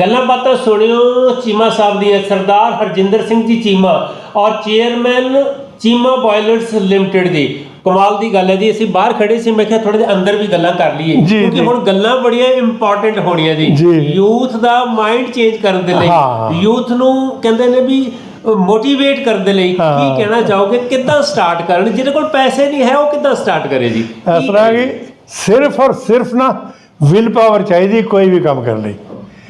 ਗੱਲਾਂ ਬਾਤਾਂ ਸੁਣਿਓ ਚੀਮਾ ਸਾਹਿਬ ਦੀਆਂ ਸਰਦਾਰ ਹਰਜਿੰਦਰ ਸਿੰਘ ਜੀ ਚੀਮਾ ਔਰ ਚੇਅਰਮੈਨ ਚੀਮਾ ਬਾਇਲਰਸ ਲਿਮਟਿਡ ਦੀ ਕਮਾਲ ਦੀ ਗੱਲ ਹੈ ਜੀ ਅਸੀਂ ਬਾਹਰ ਖੜੇ ਸੀ ਮੈਂ ਕਿਹਾ ਥੋੜੇ ਜਿਹਾ ਅੰਦਰ ਵੀ ਗੱਲਾਂ ਕਰ ਲਈਏ ਕਿਉਂਕਿ। ਹੁਣ ਗੱਲਾਂ ਬੜੀਆਂ ਇੰਪੋਰਟੈਂਟ ਹੋਣੀਆਂ ਜੀ। ਯੂਥ ਦਾ ਮਾਈਂਡ ਚੇਂਜ ਕਰਨ ਦੇ ਲਈ। ਯੂਥ ਨੂੰ ਕਹਿੰਦੇ ਨੇ ਵੀ ਮੋਟੀਵੇਟ ਕਰਨ ਦੇ ਲਈ ਕੀ। ਕਹਿਣਾ ਚਾਹੋਗੇ ਕਿੱਦਾਂ ਸਟਾਰਟ ਕਰਨ ਜਿਹਦੇ ਕੋਲ ਪੈਸੇ ਨਹੀਂ ਹੈ ਉਹ ਕਿੱਦਾਂ ਸਟਾਰਟ ਕਰੇ ਜੀ ਇਸ ਤਰ੍ਹਾਂ ਕਿ ਸਿਰਫ ਔਰ ਸਿਰਫ ਨਾ ਵਿਲ ਪਾਵਰ ਚਾਹੀਦੀ ਕੋਈ ਵੀ ਕੰਮ ਕਰਨ ਲਈ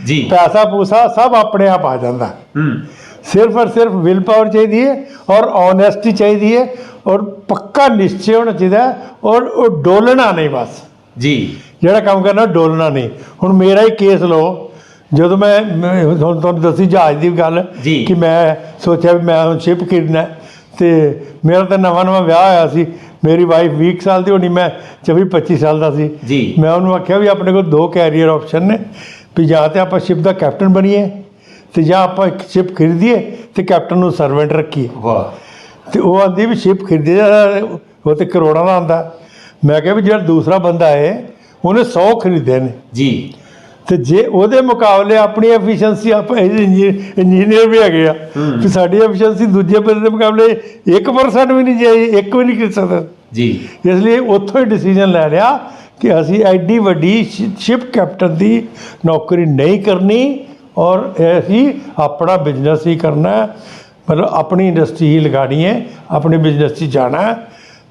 ਜੀ। ਪੈਸਾ ਪੂਸਾ ਸਭ ਆਪਣੇ ਆਪ ਆ ਜਾਂਦਾ। ਹੂੰ। ਸਿਰਫ ਔਰ ਸਿਰਫ ਵਿਲ ਪਾਵਰ ਚਾਹੀਦੀ ਹੈ ਔਰ ਓਨੈਸਟੀ ਚਾਹੀਦੀ ਹੈ ਔਰ ਪੱਕਾ ਨਿਸ਼ਚੈ ਹੋਣਾ ਚਾਹੀਦਾ ਔਰ ਉਹ ਡੋਲਣਾ ਨਹੀਂ ਬਸ। ਜੀ। ਜਿਹੜਾ ਕੰਮ ਕਰਨਾ ਡੋਲਣਾ ਨਹੀਂ। ਹੁਣ ਮੇਰਾ ਹੀ ਕੇਸ ਲਓ ਜਦੋਂ ਮੈਂ ਮੈਂ ਹੁਣ ਤੁਹਾਨੂੰ ਦੱਸੀ ਜਹਾਜ਼ ਦੀ ਗੱਲ ਕਿ ਮੈਂ ਸੋਚਿਆ ਵੀ ਮੈਂ ਹੁਣ ਸ਼ਿਪ ਖਰੀਦਣਾ ਤੇ ਮੇਰਾ ਤਾਂ ਨਵਾਂ ਨਵਾਂ ਵਿਆਹ ਹੋਇਆ ਸੀ। ਮੇਰੀ ਵਾਈਫ 20 ਸਾਲ ਦੀ ਹੋਣੀ ਮੈਂ 24 25 ਸਾਲ ਦਾ ਸੀ। ਜੀ। ਮੈਂ ਉਹਨੂੰ ਆਖਿਆ ਵੀ ਆਪਣੇ ਕੋਲ ਦੋ ਕੈਰੀਅਰ ਆਪਸ਼ਨ ਨੇ। ਵੀ ਜਾਂ ਤੇ ਆਪਾਂ ਸ਼ਿਪ ਦਾ ਕੈਪਟਨ ਬਣੀਏ ਤੇ ਜਾਂ ਆਪਾਂ ਇੱਕ ਸ਼ਿਪ ਖਰੀਦੀਏ ਤੇ ਕੈਪਟਨ ਨੂੰ ਸਰਵੈਂਟ ਰੱਖੀਏ। ਵਾਹ। ਤੇ ਉਹ ਆਂਦੀ ਵੀ ਸ਼ਿਪ ਖਰੀਦੇ ਉਹ ਤੇ ਕਰੋੜਾਂ ਦਾ ਆਂਦਾ। ਮੈਂ ਕਿਹਾ ਵੀ ਜਿਹੜਾ ਦੂਸਰਾ ਬੰਦਾ ਹੈ ਉਹਨੇ 100 ਖਰੀਦੇ ਨੇ। ਜੀ। ਤੇ ਜੇ ਉਹਦੇ ਮੁਕਾਬਲੇ ਆਪਣੀ ਐਫੀਸ਼ੀਐਂਸੀ ਆਪਾਂ ਇੰਜੀਨੀਅਰ ਵੀ ਹੈਗੇ ਆ ਕਿ ਸਾਡੀ ਐਫੀਸ਼ੀਐਂਸੀ ਦੂਜੇ ਬੰਦੇ ਦੇ ਮੁਕਾਬਲੇ 1% ਵੀ ਨਹੀਂ ਜਾਈ ਇੱਕ ਵੀ ਨਹੀਂ ਕਰ ਸਕਦਾ। ਜੀ। ਇਸ ਲਈ ਉੱਥੋਂ ਹੀ ਡਿਸੀਜਨ ਲੈ ਲਿਆ ਕਿ ਅਸੀਂ ਐਡੀ ਵੱਡੀ ਸ਼ਿਪ ਕੈਪਟਨ ਦੀ ਨੌਕਰੀ ਨਹੀਂ ਕਰਨੀ ਔਰ ਅਸੀਂ ਆਪਣਾ ਬਿਜ਼ਨਸ ਹੀ ਕਰਨਾ ਮਤਲਬ ਆਪਣੀ ਇੰਡਸਟਰੀ ਹੀ ਲਗਾਣੀ ਹੈ ਆਪਣੇ ਬਿਜ਼ਨਸ 'ਚ ਜਾਣਾ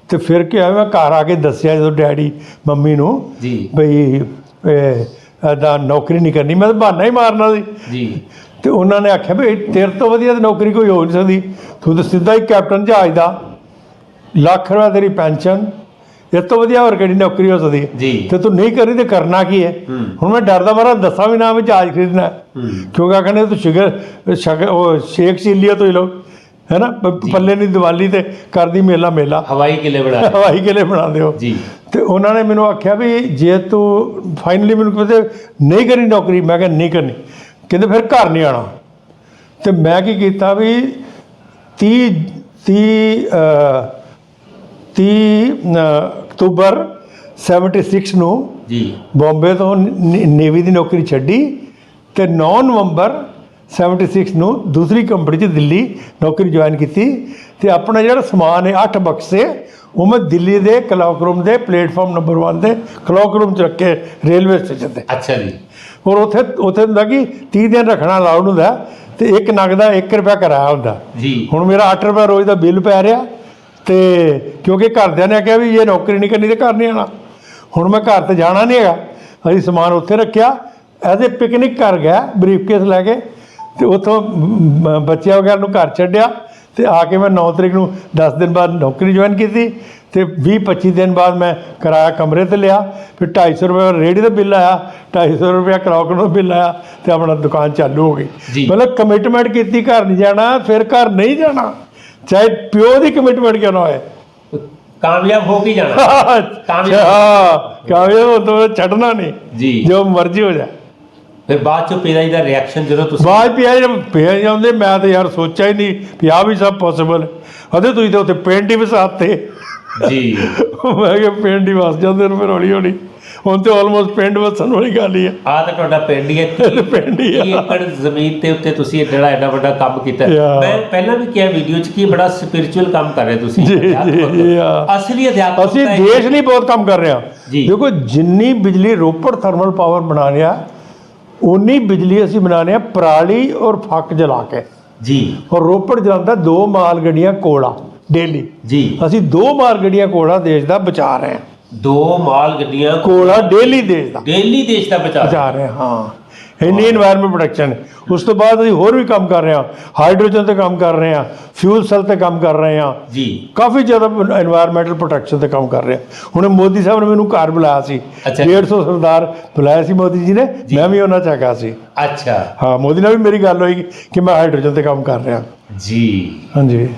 ਤੇ ਫਿਰ ਕੀ ਮੈਂ ਘਰ ਆ ਕੇ ਦੱਸਿਆ ਜਦੋਂ ਡੈਡੀ ਮੰਮੀ ਨੂੰ ਜੀ। ਬਈ ਐਦਾ ਨੌਕਰੀ ਨਹੀਂ ਕਰਨੀ ਮੈਂ ਤਾਂ ਬਹਾਨਾ ਹੀ ਮਾਰਨਾ ਸੀ ਜੀ। ਤੇ ਉਹਨਾਂ ਨੇ ਆਖਿਆ ਵੀ ਤੇਰੇ ਤੋਂ ਵਧੀਆ ਤਾਂ ਨੌਕਰੀ ਕੋਈ ਹੋ ਨਹੀਂ ਸਕਦੀ। ਤੂੰ ਤਾਂ ਸਿੱਧਾ ਹੀ ਕੈਪਟਨ ਜਹਾਜ਼ ਦਾ। ਲੱਖ ਰੁਪਏ ਤੇਰੀ ਪੈਨਸ਼ਨ ਇਸ ਤੋਂ ਵਧੀਆ ਹੋਰ ਕਿਹੜੀ ਨੌਕਰੀ ਹੋ ਸਕਦੀ ਹੈ? ਜੀ। ਤੇ ਤੂੰ ਨਹੀਂ ਕਰੀ ਤੇ ਕਰਨਾ ਕੀ ਹੈ? ਹੁਣ ਮੈਂ ਡਰਦਾ ਮਾਰਾ ਦੱਸਾਂ ਵੀ ਨਾ ਵੀ ਜਹਾਜ਼ ਖਰੀਦਣਾ। ਕਿਉਂਕਿ ਆਖਣੇ ਤੂੰ ਸ਼ੁਗਰ ਸ਼ਗ ਉਹ ਸ਼ੇਖ ਚੀਲੀਆ ਤੋਂ ਹੀ ਲੋ ਹੈ ਨਾ ਪੱਲੇ ਨਹੀਂ ਦੀਵਾਲੀ ਤੇ ਕਰਦੀ ਮੇਲਾ ਮੇਲਾ। ਹਵਾਈ ਕਿਲੇ ਬਣਾ ਹਵਾਈ ਕਿਲੇ ਬਣਾ ਦਿਓ। ਜੀ। ਤੇ ਉਹਨਾਂ ਨੇ ਮੈਨੂੰ ਆਖਿਆ ਵੀ ਜੇ ਤੂੰ ਫਾਈਨਲੀ ਮੈਨੂੰ ਕਹਿੰਦੇ ਨਹੀਂ ਕਰਨੀ ਨੌਕਰੀ ਮੈਂ ਕਿਹਾ ਨਹੀਂ ਕਰਨੀ। ਕਹਿੰਦੇ ਫਿਰ ਘਰ ਨਹੀਂ ਆਣਾ ਤੇ ਮੈਂ ਕੀ ਕੀਤਾ ਵੀ 30 30 ਅ, 30 ਅ, ਅਕਤੂਬਰ 76 ਨੂੰ ਜੀ। ਬੰਬੇ ਤੋਂ ਨੇਵੀ ਦੀ ਨੌਕਰੀ ਛੱਡੀ ਤੇ 9 ਨਵੰਬਰ 76 ਨੂੰ ਦੂਸਰੀ ਕੰਪਨੀ 'ਚ ਦਿੱਲੀ ਨੌਕਰੀ ਜੁਆਇਨ ਕੀਤੀ ਤੇ ਆਪਣਾ ਜਿਹੜਾ ਸਮਾਨ ਹੈ 8 ਬਕਸੇ ਉਹ ਮੈਂ ਦਿੱਲੀ ਦੇ ਕਲੌਕ ਰੂਮ ਦੇ ਪਲੇਟਫਾਰਮ ਨੰਬਰ 1 ਦੇ ਕਲੌਕ ਰੂਮ 'ਚ ਰੱਖੇ ਰੇਲਵੇ ਸਟੇਸ਼ਨ ਤੇ। ਅੱਛਾ ਜੀ। ਔਰ ਉੱਥੇ ਉੱਥੇ ਹੁੰਦਾ ਕਿ 30 ਦਿਨ ਰੱਖਣਾ ਅਲਾਉਡ ਹੁੰਦਾ ਤੇ ਇੱਕ ਨਗ ਦਾ 1 ਰੁਪਿਆ ਕਿਰਾਇਆ ਹੁੰਦਾ। ਜੀ। ਹੁਣ ਮੇਰਾ 8 ਰੁਪਏ ਰੋਜ਼ ਦਾ ਬਿੱਲ ਪੈ ਰਿਹਾ ਤੇ ਕਿਉਂਕਿ ਘਰਦਿਆਂ ਨੇ ਕਿਹਾ ਵੀ ਇਹ ਨੌਕਰੀ ਨਹੀਂ ਕਰਨੀ ਤੇ ਘਰ ਨਹੀਂ ਆਣਾ ਹੁਣ ਮੈਂ ਘਰ ਤੇ ਜਾਣਾ ਨਹੀਂ ਹੈਗਾ। ਅਸੀਂ ਸਮਾਨ ਉੱਥੇ ਰੱਖਿਆ ਐਜ਼ ਏ ਪਿਕਨਿਕ ਕਰ ਗਿਆ ਬਰੀਫਕੇਸ ਲੈ ਕੇ ਤੇ ਉੱਥੋਂ ਬੱਚਿਆਂ ਵਗੈਰਾ ਨੂੰ ਘਰ ਛੱਡਿਆ ਤੇ ਆ ਕੇ ਮੈਂ 9 ਤਰੀਕ ਨੂੰ 10 ਦਿਨ ਬਾਅਦ ਨੌਕਰੀ ਜੁਆਇਨ ਕੀਤੀ ਤੇ 20 25 ਦਿਨ ਬਾਅਦ ਮੈਂ ਕਿਰਾਇਆ ਕਮਰੇ ਤੇ ਲਿਆ ਫਿਰ 250 ਰੁਪਏ ਰੇੜੀ ਦਾ ਬਿੱਲ ਆਇਆ 250 ਰੁਪਏ ਕਲੌਕ ਦਾ ਬਿੱਲ ਆਇਆ ਤੇ ਆਪਣਾ ਦੁਕਾਨ ਚਾਲੂ ਹੋ। ਗਈ। ਮਤਲਬ ਕਮਿਟਮੈਂਟ ਕੀਤੀ ਘਰ ਨਹੀਂ ਜਾਣਾ ਫਿਰ ਘਰ ਨਹੀਂ ਜਾਣਾ। ਚਾਹੇ ਪਿਓ ਦੀ ਕਮਿਟਮੈਂਟ ਕਿਉਂ ਨਾ ਹੋਏ। ਕਾਮਯਾਬ ਹੋ ਕੇ ਜਾਣਾ। ਕਾਮਯਾਬ। ਹਾਂ ਕਾਮਯਾਬ ਹੋ ਤਾਂ ਛੱਡਣਾ ਨਹੀਂ। ਜੀ। ਜੋ ਮਰਜ਼ੀ ਹੋ ਜਾ। ਫਿਰ ਬਾਅਦ ਚੋਂ ਜੀ ਦਾ ਰਿਐਕਸ਼ਨ ਜਦੋਂ ਤੁਸੀਂ ਬਾਅਦ ਪਿਆ ਜਦ ਪਿਆ ਜਾਂਦੇ ਮੈਂ ਤਾਂ ਯਾਰ ਸੋਚਿਆ ਹੀ ਨਹੀਂ ਵੀ ਆਹ ਵੀ ਸਭ ਪੋਸੀਬਲ ਅਦੇ ਤੁਸੀਂ ਤਾਂ ਉੱਥੇ ਪਿੰਡ ਹੀ ਵਸਾਤੇ। ਜੀ। ਮੈਂ ਕਿਹਾ ਪਿੰਡ ਹੀ ਵਸ ਜਾਂਦੇ ਨੇ ਫਿਰ ਹੌਲੀ ਹੌਲੀ ਹੁਣ ਤੇ ਆਲਮੋਸਟ ਪਿੰਡ ਵਸਣ ਵਾਲੀ ਗੱਲ ਹੀ ਆ ਆ ਤਾਂ ਤੁਹਾਡਾ ਪਿੰਡ ਹੀ ਹੈ ਤੀਹ- ਪਿੰਡ ਹੀ ਤੀਹ ਆ ਏਕੜ ਜ਼ਮੀਨ ਦੇ ਉੱਤੇ ਤੁਸੀਂ ਇਹ ਜਿਹੜਾ ਐਡਾ ਵੱਡਾ ਕੰਮ ਕੀਤਾ ਹੈ। ਯਾ। ਮੈਂ ਪਹਿਲਾਂ ਵੀ ਕਿਹਾ ਵੀਡੀਓ 'ਚ ਕਿ ਬੜਾ ਸਪਿਰਚੁਅਲ ਕੰਮ ਕਰ ਰਹੇ ਤੁਸੀਂ ਜੀ, ਅਧਿਆਤਮਕ। ਜੀ, ਯਾ। ਅਸਲੀ ਅਧਿਆਤਮਕ ਅਸੀਂ ਦੇਸ਼ ਲਈ ਬਹੁਤ ਕੰਮ ਕਰ ਰਹੇ ਹਾਂ ਜੀ। ਦੇਖੋ ਜਿੰਨੀ ਬਿਜਲੀ ਰੋਪੜ ਥਰਮਲ ਪਾਵਰ ਬਣਾ ਰਿਹਾ ਉਨੀ ਬਿਜਲੀ ਅਸੀਂ ਬਣਾ ਰਹੇ ਹਾਂ ਪਰਾਲੀ ਔਰ ਫੱਕ ਜਲਾ ਕੇ ਜੀ ਔਰ ਰੋਪੜ ਜਾਂਦਾ ਦੋ ਮਾਲ ਗੱਡੀਆਂ ਕੋਲਾ ਡੇਲੀ ਜੀ ਅਸੀਂ ਦੋ ਮਾਲ ਗੱਡੀਆਂ ਕੋਲਾ ਦੇਸ਼ ਦਾ ਬਚਾ ਰਹੇ ਹਾਂ ਦੋ ਮਾਲ ਗੱਡੀਆਂ ਕੋਲਾ ਡੇਲੀ ਦੇਸ਼ ਦਾ। ਡੇਲੀ ਦੇਸ਼ ਦਾ ਬਚਾ ਜਾ ਰਹੇ ਹਾਂ। ਇੰਨੀ এনवायरमेंट ਪ੍ਰੋਡਕਸ਼ਨ ਉਸ ਤੋਂ ਬਾਅਦ ਅਸੀਂ ਹੋਰ ਵੀ ਕੰਮ ਕਰ ਰਹੇ ਹਾਂ। ਹਾਈਡਰੋਜਨ ਤੇ ਕੰਮ ਕਰ ਰਹੇ ਹਾਂ। ਫਿਊਲ ਸੈਲ ਤੇ ਕੰਮ ਕਰ ਰਹੇ ਹਾਂ। ਜੀ। ਕਾਫੀ ਜ਼ਿਆਦਾ এনवायरमेंटਲ ਪ੍ਰੋਟੈਕਸ਼ਨ ਤੇ ਕੰਮ ਕਰ ਰਹੇ ਹਾਂ। ਹੁਣ ਮੋਦੀ ਸਾਹਿਬ ਨੇ ਮੈਨੂੰ ਘਰ ਬੁਲਾਇਆ ਸੀ। 150 ਸਰਦਾਰ ਬੁਲਾਇਆ ਸੀ ਮੋਦੀ ਜੀ ਨੇ। ਮੈਂ ਵੀ ਉਹਨਾਂ ਚ ਆਇਆ ਸੀ। ਅੱਛਾ। ਹਾਂ ਮੋਦੀ ਨਾਲ ਵੀ ਮੇਰੀ ਗੱਲ ਹੋਈ ਕਿ ਮੈਂ ਹਾਈਡਰੋਜਨ ਤੇ ਕੰਮ ਕਰ ਰਿਹਾ। ਜੀ। ਹਾਂਜੀ।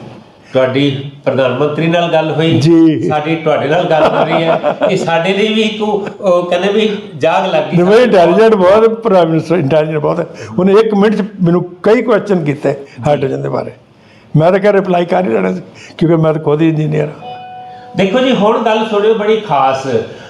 ਤੁਹਾਡੀ ਪ੍ਰਧਾਨ ਮੰਤਰੀ ਨਾਲ ਗੱਲ ਹੋਈ ਜੀ। ਸਾਡੀ ਤੁਹਾਡੇ ਨਾਲ ਗੱਲ ਹੋ ਰਹੀ ਹੈ। ਇਹ ਸਾਡੇ ਲਈ ਵੀ ਇੱਕ ਉਹ ਕਹਿੰਦੇ ਵੀ ਜਾਗ ਲੱਗ ਨਿਵੇਂ ਇੰਟੈਲੀਜੈਂਟ ਬਹੁਤ ਪ੍ਰਾਈਮ ਮਿਨਿਸਟਰ ਇੰਟੈਲੀਜੈਂਟ ਬਹੁਤ ਹੈ। ਉਹਨੇ ਇੱਕ ਮਿੰਟ ਚ ਮੈਨੂੰ ਕਈ ਕੁਐਸਚਨ ਕੀਤੇ ਹਾਈਡਰੋਜਨ ਦੇ ਬਾਰੇ। ਮੈਂ ਤਾਂ ਕਿਹਾ ਰਿਪਲਾਈ ਕਰ ਹੀ ਲੈਣਾ ਸੀ ਕਿਉਂਕਿ ਮੈਂ ਤਾਂ ਖੁਦ ਹੀ ਇੰਜੀਨੀਅਰ ਹਾਂ। ਦੇਖੋ ਜੀ ਹੁਣ ਗੱਲ ਸੁਣਿਓ ਬੜੀ ਖਾਸ।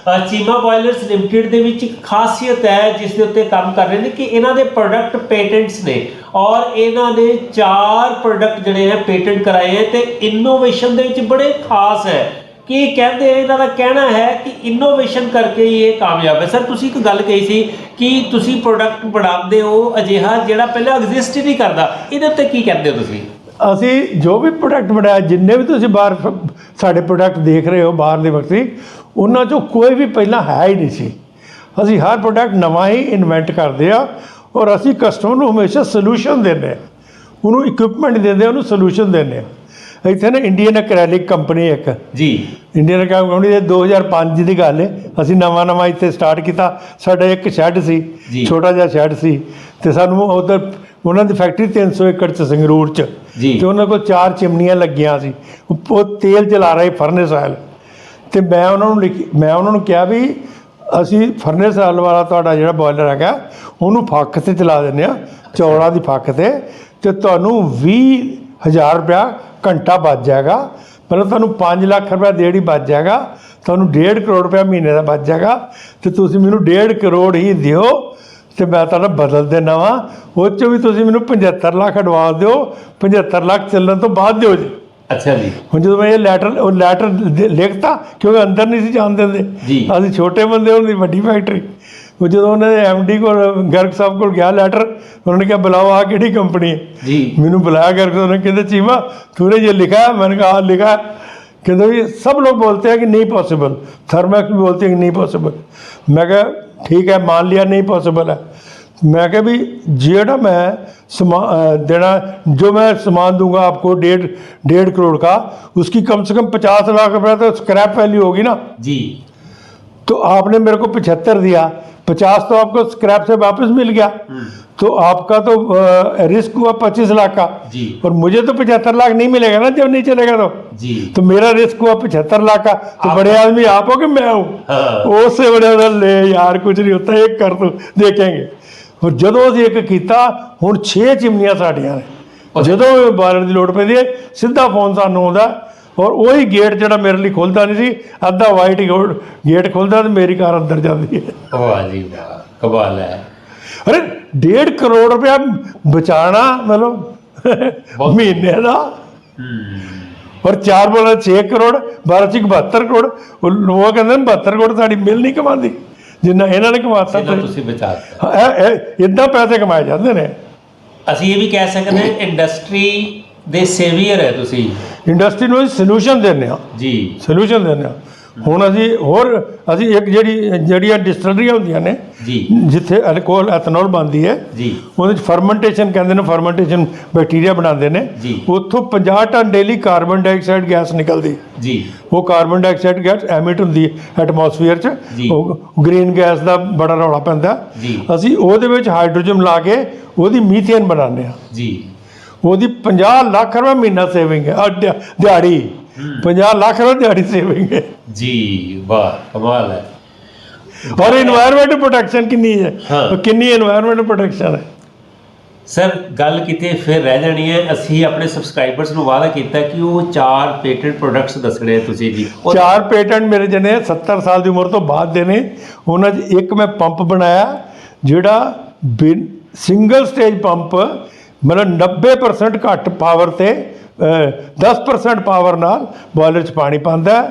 ਚੀਮਾ ਬਾਇਲਰਸ ਲਿਮਟਿਡ ਦੇ ਵਿੱਚ ਇੱਕ ਖਾਸੀਅਤ ਹੈ ਜਿਸ ਦੇ ਉੱਤੇ ਕੰਮ ਕਰ ਰਹੇ ਨੇ ਕਿ ਇਹਨਾਂ ਦੇ ਪ੍ਰੋਡਕਟ ਪੇਟੈਂਟਸ ਨੇ ਔਰ ਇਹਨਾਂ ਨੇ ਚਾਰ ਪ੍ਰੋਡਕਟ ਜਿਹੜੇ ਹੈ ਪੇਟੈਂਟ ਕਰਾਏ ਹੈ ਤੇ ਇਨੋਵੇਸ਼ਨ ਦੇ ਵਿੱਚ ਬੜੇ ਖਾਸ ਹੈ। ਕਿ ਕਹਿੰਦੇ ਇਹਨਾਂ ਦਾ ਕਹਿਣਾ ਹੈ ਕਿ ਇਨੋਵੇਸ਼ਨ ਕਰਕੇ ਹੀ ਇਹ ਕਾਮਯਾਬ ਹੈ। ਸਰ ਤੁਸੀਂ ਇੱਕ ਗੱਲ ਕਹੀ ਸੀ ਕਿ ਤੁਸੀਂ ਪ੍ਰੋਡਕਟ ਬਣਾਉਂਦੇ ਹੋ ਅਜਿਹਾ ਜਿਹੜਾ ਪਹਿਲਾਂ ਐਗਜ਼ਿਸਟ ਹੀ ਨਹੀਂ ਕਰਦਾ। ਇਹਦੇ ਉੱਤੇ ਕੀ ਕਹਿੰਦੇ ਹੋ ਤੁਸੀਂ? ਅਸੀਂ ਜੋ ਵੀ ਪ੍ਰੋਡਕਟ ਬਣਾਇਆ, ਜਿੰਨੇ ਵੀ ਤੁਸੀਂ ਬਾਹਰ ਸਾਡੇ ਪ੍ਰੋਡਕਟ ਦੇਖ ਰਹੇ ਹੋ ਬਾਹਰ ਦੇ ਵਕਤ ਉਹਨਾਂ ਚੋਂ ਕੋਈ ਵੀ ਪਹਿਲਾਂ ਹੈ ਹੀ ਨਹੀਂ ਸੀ। ਅਸੀਂ ਹਰ ਪ੍ਰੋਡਕਟ ਨਵਾਂ ਹੀ ਇਨਵੈਂਟ ਕਰਦੇ ਆ ਔਰ ਅਸੀਂ ਕਸਟਮਰ ਨੂੰ ਹਮੇਸ਼ਾ ਸੋਲੂਸ਼ਨ ਦਿੰਦੇ ਆ ਉਹਨੂੰ ਇਕਵਿਪਮੈਂਟ ਦਿੰਦੇ ਆ ਉਹਨੂੰ ਸੋਲੂਸ਼ਨ ਦਿੰਦੇ ਆ ਇੱਥੇ ਨਾ ਇੰਡੀਅਨ ਐਕ੍ਰੈਲਿਕ ਕੰਪਨੀ ਇੱਕ। ਜੀ। ਇੰਡੀਅਨ ਐਕ੍ਰੈਲਿਕ ਕੰਪਨੀ ਦੇ 2005 ਦੀ ਗੱਲ ਹੈ। ਅਸੀਂ ਨਵਾਂ ਨਵਾਂ ਇੱਥੇ ਸਟਾਰਟ ਕੀਤਾ। ਸਾਡਾ ਇੱਕ ਸ਼ੈੱਡ ਸੀ। ਛੋਟਾ ਜਿਹਾ ਸ਼ੈੱਡ ਸੀ। ਤੇ ਸਾਨੂੰ ਉਧਰ ਉਹਨਾਂ ਦੀ ਫੈਕਟਰੀ 300 ਏਕੜ ਚ ਸੰਗਰੂਰ ਚ। ਤੇ ਉਹਨਾਂ ਕੋਲ ਚਾਰ ਚਿਮਨੀਆਂ ਲੱਗੀਆਂ ਸੀ। ਉਹ ਉਹ ਤੇਲ ਜਲਾ ਰਹੇ ਫਰਨੇਸ ਆਇਲ ਤੇ ਮੈਂ ਉਹਨਾਂ ਨੂੰ ਲਿਖੀ- ਮੈਂ ਉਹਨਾਂ ਨੂੰ ਕਿਹਾ ਵੀ ਅਸੀਂ ਫਰਨੇਸ ਆਇਲ ਵਾਲਾ ਤੁਹਾਡਾ ਜਿਹੜਾ ਬੋਇਲਰ ਹੈਗਾ, ਉਹਨੂੰ ਫੱਕ ਤੇ ਚਲਾ ਦਿੰਦੇ ਆ ਚੌਲਾਂ ਦੀ ਫੱਕ ਤੇ ਤੇ ਤੁਹਾਨੂੰ 20000 ਰੁਪਇਆ ਘੰਟਾ ਬਚ ਜਾਏਗਾ। ਮਤਲਬ ਤੁਹਾਨੂੰ 5 ਲੱਖ ਰੁਪਇਆ ਡੇਢ ਹੀ ਬਚ ਜਾਏਗਾ, ਤੁਹਾਨੂੰ 1.5 ਕਰੋੜ ਰੁਪਇਆ ਮਹੀਨੇ ਦਾ ਬਚ ਜਾਏਗਾ, ਤੇ ਤੁਸੀਂ ਮੈਨੂੰ 1.5 ਕਰੋੜ ਹੀ ਦਿਓ, ਤੇ ਮੈਂ ਤੁਹਾਡਾ ਬਦਲ ਦੇਣਾ ਵਾ। ਉਹ 'ਚੋਂ ਵੀ ਤੁਸੀਂ ਮੈਨੂੰ 75 ਲੱਖ ਐਡਵਾਂਸ ਦਿਓ 75 ਲੱਖ ਚੱਲਣ ਤੋਂ ਬਾਅਦ ਦਿਓ ਜੀ। ਅੱਛਾ ਜੀ ਹੁਣ ਜਦੋਂ ਮੈਂ ਇਹ ਲੈਟਰ ਉਹ ਲੈਟਰ ਲਿਖਤਾ ਕਿਉਂਕਿ ਅੰਦਰ ਨਹੀਂ ਸੀ ਜਾਣ ਦਿੰਦੇ ਜੀ। ਅਸੀਂ ਛੋਟੇ ਬੰਦੇ ਉਹਨਾਂ ਦੀ ਵੱਡੀ ਫੈਕਟਰੀ ਉਹ ਜਦੋਂ ਉਹਨਾਂ ਦੇ ਐਮਡੀ ਕੋਲ ਗਰਗ ਸਾਹਿਬ ਕੋਲ ਗਿਆ ਲੈਟਰ ਉਹਨਾਂ ਨੇ ਕਿਹਾ ਬੁਲਾਓ ਆ ਕਿਹੜੀ ਕੰਪਨੀ ਹੈ ਜੀ मैंने बुलाया घर को उन्होंने कहते चीमा तूने ये लिखा है मैंने कहा हाँ लिखा है कहते भी सब लोग बोलते हैं कि नहीं पॉसिबल थर्मैक्स भी बोलते हैं कि नहीं पॉसिबल मैं कहा ठीक है मान लिया नहीं पॉसिबल है मैं कहा भी जेड़ा मैं समा देना जो मैं सामान दूँगा आपको डेढ़ डेढ़ करोड़ का उसकी कम से कम पचास लाख रुपए तो स्क्रैप वैल्यू होगी ना। जी। तो आपने मेरे को पचहत्तर दिया पचास तो आपको स्क्रैप से वापस मिल गया। तो आपका तो रिस्क हुआ पच्चीस लाख का। जी। और मुझे तो पचहत्तर लाख नहीं मिलेगा ना जब नहीं चलेगा तो। तो मेरा रिस्क हुआ पचहत्तर लाख का। तो बड़े आदमी आप हो कि मैं हूँ? हाँ। उससे बड़े ले यार कुछ नहीं होता एक कर तू देखेंगे। ਔਰ ਜਦੋਂ ਅਸੀਂ ਇੱਕ ਕੀਤਾ ਹੁਣ 6 ਚਿਮਨੀਆਂ ਸਾਡੀਆਂ ਨੇ। ਜਦੋਂ ਬਾਲਣ ਦੀ ਲੋੜ ਪੈਂਦੀ ਹੈ ਸਿੱਧਾ ਫੋਨ ਸਾਨੂੰ ਆਉਂਦਾ। ਔਰ ਉਹੀ ਗੇਟ ਜਿਹੜਾ ਮੇਰੇ ਲਈ ਖੁੱਲਦਾ ਨਹੀਂ ਸੀ ਅੱਧਾ ਵਾਈਟ ਗੇਟ ਖੁੱਲਦਾ ਤੇ ਮੇਰੀ ਕਾਰ ਅੰਦਰ ਜਾਂਦੀ ਹੈ। ਵਾਹ ਜੀ ਵਾਹ ਕਮਾਲ ਹੈ। ਅਰੇ 1.5 ਕਰੋੜ ਰੁਪਇਆ ਬਚਾਣਾ ਮਤਲਬ ਮਹੀਨੇ ਦਾ। ਔਰ ਚਾਰ ਬੋਲਾ 6 ਕਰੋੜ 12 ਚ 72 ਕਰੋੜ ਉਹ ਲੋਕ ਕਹਿੰਦੇ ਨੇ 72 ਕਰੋੜ ਸਾਡੀ ਮਿਲ ਨਹੀਂ ਕਮਾਉਂਦੀ ਜਿੰਨਾ ਇਹਨਾਂ ਨੇ ਕਮਾਤਾ ਜਿਹਨਾਂ ਤੇ ਤੁਸੀਂ ਦਿੱਤਾ ਇਦਾਂ ਪੈਸੇ ਕਮਾਏ ਜਾਂਦੇ ਨੇ। ਅਸੀਂ ਇਹ ਵੀ ਕਹਿ ਸਕਦੇ ਹਾਂ ਇੰਡਸਟਰੀ ਦੇ ਸੇਵੀਅਰ ਹੈ ਤੁਸੀਂ। ਇੰਡਸਟਰੀ ਨੂੰ ਸੋਲੂਸ਼ਨ ਦਿੰਦੇ ਆ ਜੀ। ਸੋਲੂਸ਼ਨ ਦਿੰਦੇ ਆ ਹੁਣ ਅਸੀਂ ਹੋਰ ਅਸੀਂ ਇੱਕ ਜਿਹੜੀ ਜਿਹੜੀਆਂ ਡਿਸਟਿਲਰੀਆਂ ਹੁੰਦੀਆਂ ਨੇ ਜੀ। ਜਿੱਥੇ ਅਲਕੋਹਲ ਐਥਨੋਲ ਬਣਦੀ ਹੈ ਜੀ। ਉਹਦੇ ਚ ਫਰਮੈਂਟੇਸ਼ਨ ਕਹਿੰਦੇ ਨੇ ਫਰਮੈਂਟੇਸ਼ਨ ਬੈਕਟੀਰੀਆ ਬਣਾਉਂਦੇ ਨੇ। ਜੀ। ਉੱਥੋਂ 50 ton daily carbon dioxide gas ਨਿਕਲਦੀ। ਜੀ। ਉਹ ਕਾਰਬਨ ਡਾਈਆਕਸਾਈਡ ਗੈਸ ਐਮਿਟ ਹੁੰਦੀ ਹੈ ਐਟਮੋਸਫੀਅਰ 'ਚ। ਉਹ ਗ੍ਰੀਨ ਗੈਸ ਦਾ ਬੜਾ ਰੌਲਾ ਪੈਂਦਾ। ਅਸੀਂ ਉਹਦੇ ਵਿੱਚ ਹਾਈਡਰੋਜਨ ਲਾ ਕੇ ਉਹਦੀ ਮੀਥੇਨ ਬਣਾਉਂਦੇ ਆ ਜੀ। ਉਹਦੀ 50 ਲੱਖ ਰੁਪਏ ਮਹੀਨਾ ਸੇਵਿੰਗ ਹੈ ਦਿਹਾੜੀ। 50 ਲੱਖ ਰੋ ਦਿਹਾੜੀ ਸੇਵਿੰਗ ਹੈ। ਜੀ ਵਾਹ ਕਮਾਲ ਹੈ। ਔਰ এনवायरमेंट ਪ੍ਰੋਟੈਕਸ਼ਨ ਕਿੰਨੀ ਹੈ? ਹਾਂ। ਕਿੰਨੀ এনवायरमेंट ਪ੍ਰੋਟੈਕਸ਼ਨ ਹੈ? ਸਰ ਗੱਲ ਕਿਤੇ ਫਿਰ ਰਹਿ ਜਾਣੀ ਹੈ। ਅਸੀਂ ਆਪਣੇ ਸਬਸਕ੍ਰਾਈਬਰਸ ਨੂੰ ਵਾਅਦਾ ਕੀਤਾ ਕਿ ਉਹ ਚਾਰ ਪੇਟੈਂਟ ਪ੍ਰੋਡਕਟਸ ਦੱਸਣੇ ਆ ਤੁਸੀਂ ਜੀ। ਚਾਰ ਪੇਟੈਂਟ ਮੇਰੇ ਜਨੇ 70 ਸਾਲ ਦੀ ਉਮਰ ਤੋਂ ਬਾਅਦ ਦੇ ਨੇ। ਉਹਨਾਂ 'ਚ ਇੱਕ ਮੈਂ ਪੰਪ ਬਣਾਇਆ ਜਿਹੜਾ ਸਿੰਗਲ ਸਟੇਜ ਪੰਪ ਮਤਲਬ 90% ਘੱਟ ਪਾਵਰ ਤੇ 10% ਪਾਵਰ ਨਾਲ ਬੋਇਲਰ 'ਚ ਪਾਣੀ ਪਾਉਂਦਾ